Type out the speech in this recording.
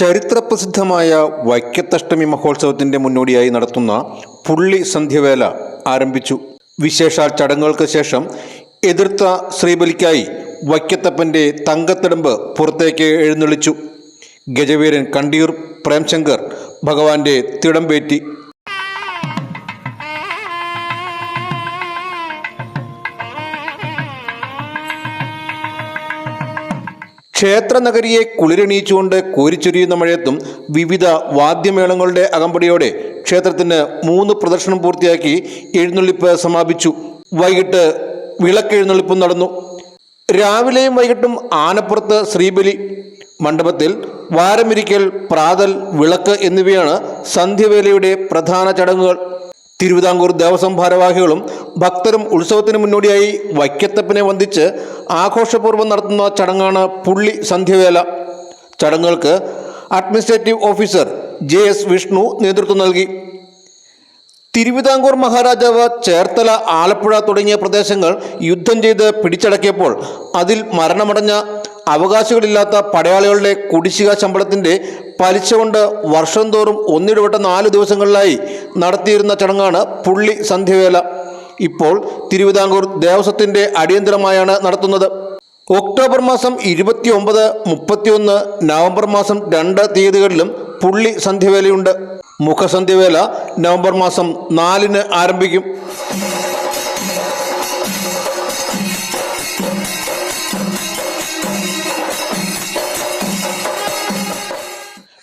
ചരിത്രപ്രസിദ്ധമായ വൈക്കത്തഷ്ടമി മഹോത്സവത്തിന്റെ മുന്നോടിയായി നടത്തുന്ന പുള്ളി സന്ധ്യവേല ആരംഭിച്ചു. വിശേഷാൽ ചടങ്ങുകൾക്ക് ശേഷം എതിർത്ത ശ്രീബലിക്കായി വൈക്കത്തപ്പന്റെ തങ്കത്തിടമ്പ് പുറത്തേക്ക് എഴുന്നള്ളിച്ചു. ഗജവീരൻ കണ്ടിയൂർ പ്രേംശങ്കർ ഭഗവാന്റെ തിടമ്പേറ്റി. ക്ഷേത്രനഗരിയെ കുളിരണിയിച്ചുകൊണ്ട് കോരിച്ചൊരിയുന്ന മഴയത്തും വിവിധ വാദ്യമേളങ്ങളുടെ അകമ്പടിയോടെ ക്ഷേത്രത്തിന് മൂന്ന് പ്രദർശനം പൂർത്തിയാക്കി എഴുന്നള്ളിപ്പ് സമാപിച്ചു. വൈകിട്ട് വിളക്കെഴുന്നള്ളിപ്പും നടന്നു. രാവിലെയും വൈകിട്ടും ആനപ്പുറത്ത് ശ്രീബലി. മണ്ഡപത്തിൽ വാരമിരിക്കൽ പ്രാതൽ വിളക്ക് എന്നിവയാണ് സന്ധ്യവേലയുടെ പ്രധാന ചടങ്ങുകൾ. തിരുവിതാംകൂർ ദേവസ്വം ഭാരവാഹികളും ഭക്തരും ഉത്സവത്തിന് മുന്നോടിയായി വൈക്കത്തപ്പനെ വന്ദിച്ച് ആഘോഷപൂർവം നടത്തുന്ന ചടങ്ങാണ് പുള്ളി സന്ധ്യവേല ചടങ്ങുകൾക്ക് administrative officer J S Vishnu നേതൃത്വം നൽകി. തിരുവിതാംകൂർ മഹാരാജാവ് ചേർത്തല ആലപ്പുഴ തുടങ്ങിയ പ്രദേശങ്ങൾ യുദ്ധം ചെയ്ത് പിടിച്ചടക്കിയപ്പോൾ അതിൽ മരണമടഞ്ഞ അവകാശികളില്ലാത്ത പടയാളികളുടെ കുടിശ്ശിക ശമ്പളത്തിന്റെ പലിശ കൊണ്ട് വർഷം തോറും ഒന്നിടവിട്ട നാല് ദിവസങ്ങളിലായി നടത്തിയിരുന്ന ചടങ്ങാണ് പുള്ളി സന്ധ്യവേല ഇപ്പോൾ തിരുവിതാംകൂർ ദേവസ്വത്തിന്റെ അടിയന്തരമായാണ് നടത്തുന്നത്. ഒക്ടോബർ മാസം ഇരുപത്തി ഒമ്പത് മുപ്പത്തിയൊന്ന് നവംബർ മാസം രണ്ട് തീയതികളിലും പുള്ളി സന്ധ്യവേലയുണ്ട് മുഖസന്ധ്യവേല നവംബർ മാസം നാലിന് ആരംഭിക്കും.